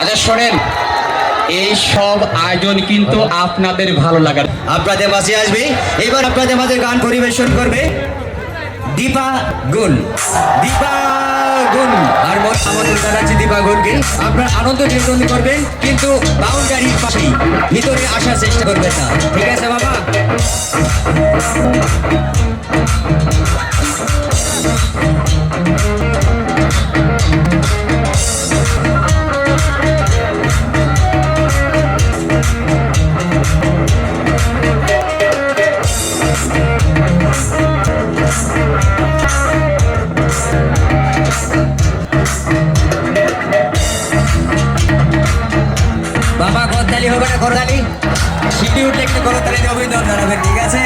আচ্ছা শোনেন, এই সব আয়োজন কিন্তু আপনাদের ভালো লাগার। আপনাদের মাঝে আসবে। এবার আপনাদের মাঝে গান পরিবেশন করবে দীপা গুণ দীপা গুণ আর আমাদের জানাচ্ছি দীপা গুণকে আপনার আনন্দ নিবেদন করবেন, কিন্তু বাউন্ডারির পাশেই ভিতরে আসার চেষ্টা করবেন না। ঠিক আছে, বাবা? বাবা করতালি হবে না করতালি সিটি উঠলে একটু করতালি অভিনন্দন হবে ঠিক আছে?